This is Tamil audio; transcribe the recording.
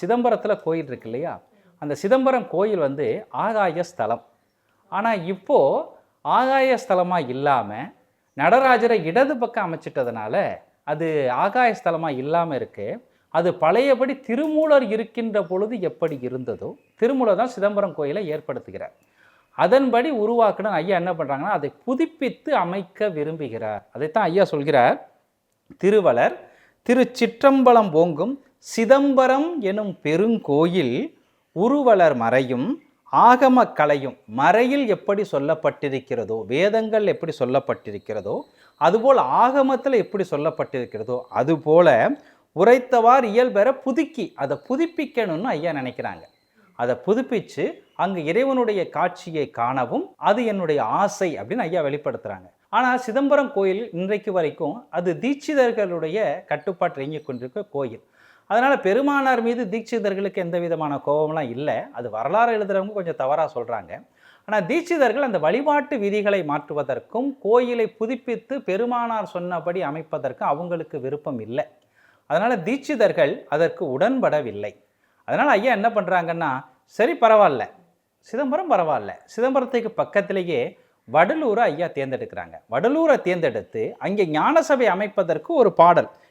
சிதம்பரத்தில் கோயில் இருக்கு இல்லையா? அந்த சிதம்பரம் கோயில் வந்து ஆகாய ஸ்தலம். ஆனால் இப்போது ஆகாய ஸ்தலமாக இல்லாமல் நடராஜரை இடது பக்கம் அமைச்சிட்டதுனால அது ஆகாய ஸ்தலமாக இல்லாமல் இருக்குது அது பழையபடி திருமூலர் இருக்கின்ற பொழுது எப்படி இருந்ததோ திருமூலர் தான் சிதம்பரம் கோயிலை ஏற்படுத்துகிறார். அதன்படி உருவாக்கின ஐயா என்ன பண்ணுறாங்கன்னா அதை புதுப்பித்து அமைக்க விரும்புகிறார். அதைத்தான் ஐயா சொல்கிறார். திருவளர் திருச்சிற்றம்பலம் ஓங்கும் சிதம்பரம் எனும் பெருங்கோயில் உருவலர் மறையும் ஆகம கலையும் மறையில் எப்படி சொல்லப்பட்டிருக்கிறதோ வேதங்கள் எப்படி சொல்லப்பட்டிருக்கிறதோ அதுபோல் ஆகமத்தில் எப்படி சொல்லப்பட்டிருக்கிறதோ அதுபோல உரைத்தவார் இயல்பெற புதுக்கி அதை புதுப்பிக்கணும்னு ஐயா நினைக்கிறாங்க. அதை புதுப்பித்து அங்கு இறைவனுடைய காட்சியை காணவும் அது என்னுடைய ஆசை அப்படின்னு ஐயா வெளிப்படுத்துகிறாங்க ஆனால் சிதம்பரம் கோயில் இன்றைக்கு வரைக்கும் அது தீட்சிதர்களுடைய கட்டுப்பாட்டு இயங்கிக் கொண்டிருக்க கோயில். அதனால் பெருமானார் மீது தீட்சிதர்களுக்கு எந்த விதமான கோபம்லாம் இல்லை. அது வரலாறு எழுதுறவங்க கொஞ்சம் தவறாக சொல்கிறாங்க ஆனால் தீட்சிதர்கள் அந்த வழிபாட்டு விதிகளை மாற்றுவதற்கும் கோயிலை புதுப்பித்து பெருமானார் சொன்னபடி அமைப்பதற்கும் அவங்களுக்கு விருப்பம் இல்லை. அதனால் தீட்சிதர்கள் அதற்கு உடன்படவில்லை. அதனால் ஐயா என்ன பண்ணுறாங்கன்னா சரி பரவாயில்ல சிதம்பரம் பரவாயில்ல சிதம்பரத்துக்கு பக்கத்திலேயே வடலூரை ஐயா தேர்ந்தெடுக்கிறாங்க. வடலூரை தேர்ந்தெடுத்து அங்கே ஞானசபை அமைப்பதற்கு ஒரு பாடல்.